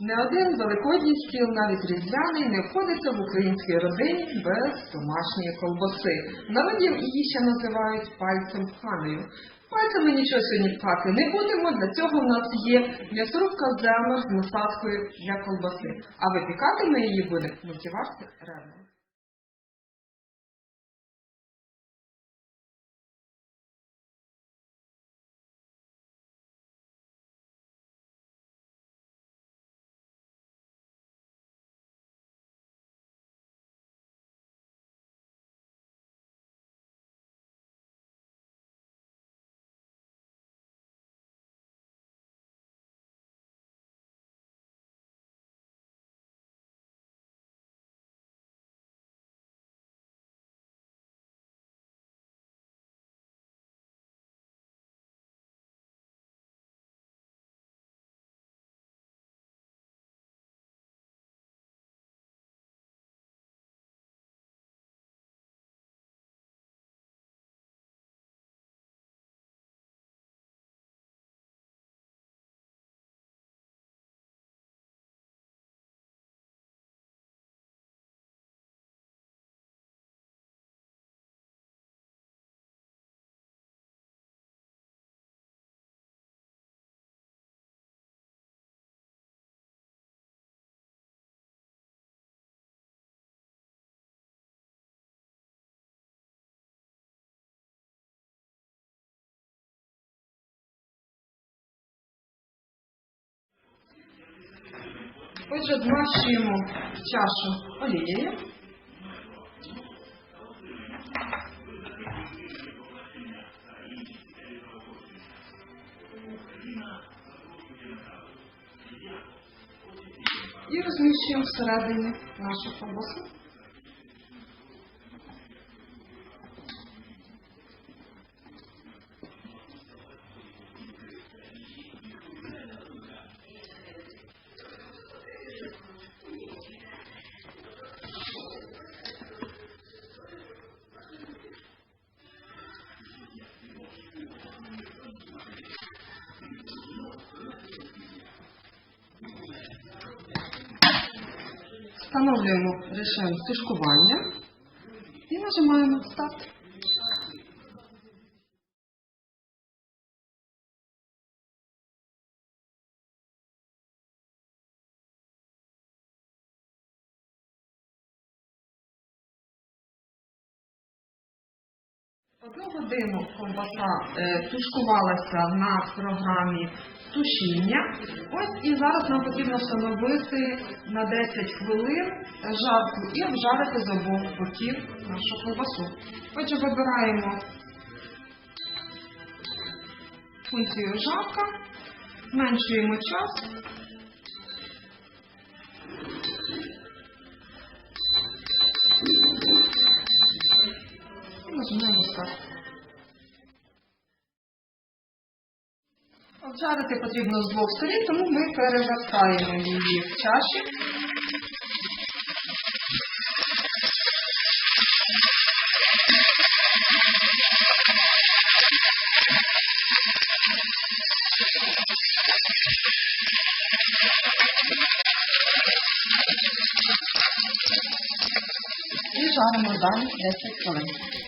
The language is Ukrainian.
Не один великодній стіл, навіть різдвяний, не входиться в українській родині без домашньої колбаси. Народів народі її ще називають пальцем пханою. Пальцями нічого сьогодні пхати не будемо. Для цього в нас є м'ясорубка з насадкою для колбаси. А випікати ми її будемо мультиварці ребра. Отже, змащуємо чашу олією. І розміщуємо всередині нашу ковбасу. Встановлюємо режим тушкування і нажимаємо старт. Одну годину ковбаса е, тушкувалася на програмі тушіння. Ось і зараз нам потрібно встановити на 10 хвилин жарку і обжарити з обох боків нашу ковбасу. Отже, вибираємо функцію жарка, зменшуємо час. Обжарити потрібно з двох сторін, тому ми перевертаємо її в чаші. І жаримо далі 10 хвилин.